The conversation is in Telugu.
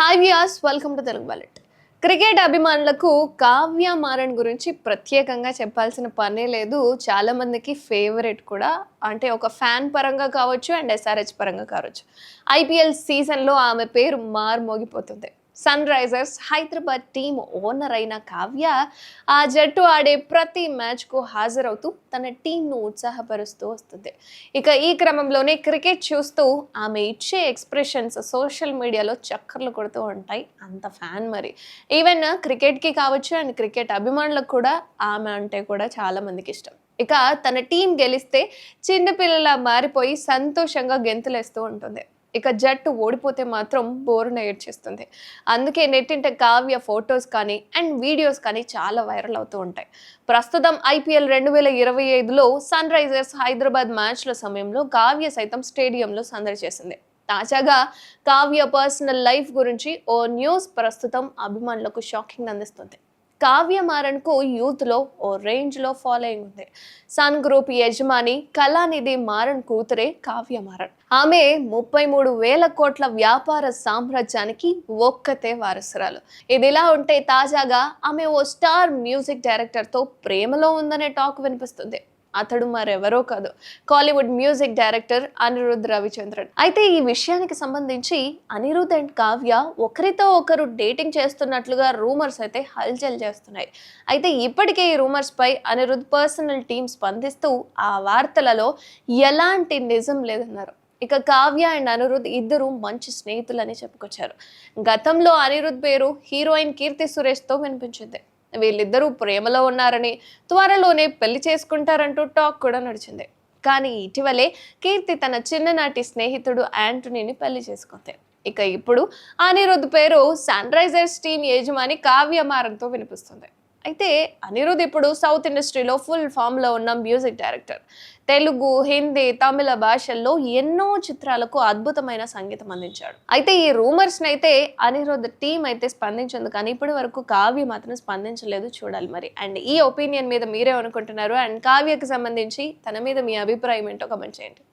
Hi Vyas welcome to Telugu బలెట్ క్రికెట్ అభిమానులకు కావ్య మారన్ గురించి ప్రత్యేకంగా చెప్పాల్సిన పనే లేదు. చాలామందికి ఫేవరెట్ కూడా. అంటే ఒక ఫ్యాన్ పరంగా కావచ్చు అండ్ ఎస్ఆర్హెచ్ పరంగా కావచ్చు. ఐపీఎల్ సీజన్లో ఆమె పేరు మారుమోగిపోతుంది. Sun Risers Hyderabad team owner అయిన కావ్య ఆ జట్టు ఆడే ప్రతి మ్యాచ్కు హాజరవుతూ తన టీంను ఉత్సాహపరుస్తూ వస్తుంది. ఇక ఈ క్రమంలోనే క్రికెట్ చూస్తూ ఆమె ఇచ్చే ఎక్స్ప్రెషన్స్ సోషల్ మీడియాలో చక్కర్లు కొడుతూ ఉంటాయి. అంత ఫ్యాన్ మరి. ఈవెన్ క్రికెట్కి కావచ్చు అండ్ క్రికెట్ అభిమానులకు కూడా ఆమె అంటే కూడా చాలా మందికి ఇష్టం. ఇక తన టీం గెలిస్తే చిన్నపిల్లలా మారిపోయి సంతోషంగా గెంతులేస్తూ ఉంటుంది. ఇక జట్టు ఓడిపోతే మాత్రం బోరున ఏడ్చేస్తుంది. అందుకే నెట్టింట కావ్య ఫొటోస్ కానీ అండ్ వీడియోస్ కానీ చాలా వైరల్ అవుతూ ఉంటాయి. ప్రస్తుతం ఐపీఎల్ రెండు వేల ఇరవై ఐదులో సన్ రైజర్స్ హైదరాబాద్ మ్యాచ్ల సమయంలో కావ్య సైతం స్టేడియంలో సందడి చేసింది. తాజాగా కావ్య పర్సనల్ లైఫ్ గురించి ఓ న్యూస్ ప్రస్తుతం అభిమానులకు షాకింగ్ అందిస్తుంది. కావ్య మారన్కు యూత్లో ఓ రేంజ్లో ఫాలోయింగ్ ఉంది. సన్ గ్రూప్ యజమాని కళానిధి మారన్ కూతురే కావ్య మారన్ ఆమె ముప్పై మూడు వేల కోట్ల వ్యాపార సామ్రాజ్యానికి ఒక్కతే వారసురాలు. ఇదిలా ఉంటే తాజాగా ఆమె ఓ స్టార్ మ్యూజిక్ డైరెక్టర్తో ప్రేమలో ఉందనే టాక్ వినిపిస్తుంది. అతడు మరెవరో కాదు. Kollywood music director Anirudh Ravichandran. అయితే ఈ విషయానికి సంబంధించి అనిరుద్ అండ్ కావ్య ఒకరితో ఒకరు డేటింగ్ చేస్తున్నట్లుగా రూమర్స్ అయితే హల్చల్ చేస్తున్నాయి. అయితే ఇప్పటికే ఈ రూమర్స్ పై అనిరుద్ పర్సనల్ టీం స్పందిస్తూ ఆ వార్తలలో ఎలాంటి నిజం లేదన్నారు. ఇక కావ్య అండ్ అనిరుద్ ఇద్దరు మంచి స్నేహితులని చెప్పుకొచ్చారు. గతంలో అనిరుద్ పేరు హీరోయిన్ కీర్తి సురేష్తో వినిపించింది. వీళ్ళిద్దరూ ప్రేమలో ఉన్నారని త్వరలోనే పెళ్ళి చేసుకుంటారంటూ టాక్ కూడా నడిచింది. కానీ ఇటీవలే కీర్తి తన చిన్ననాటి స్నేహితుడు యాంటనీని పెళ్ళి చేసుకుంది. ఇక ఇప్పుడు అనిరుద్ పేరు సన్ రైజర్స్ టీం యజమాని కావ్యమారంతో వినిపిస్తుంది. అయితే అనిరుద్ ఇప్పుడు సౌత్ ఇండస్ట్రీలో ఫుల్ ఫామ్లో ఉన్న మ్యూజిక్ డైరెక్టర్. తెలుగు హిందీ తమిళ భాషల్లో ఎన్నో చిత్రాలకు అద్భుతమైన సంగీతం అందించాడు. అయితే ఈ రూమర్స్ని అయితే అనిరుద్ టీం అయితే స్పందించింది కానీ ఇప్పటి వరకు కావ్య మాత్రం స్పందించలేదు చూడాలి మరి. అండ్ ఈ ఒపీనియన్ మీద మీరే అనుకుంటున్నారు అండ్ కావ్యకి సంబంధించి తన మీద మీ అభిప్రాయం ఏంటో కమెంట్ చేయండి.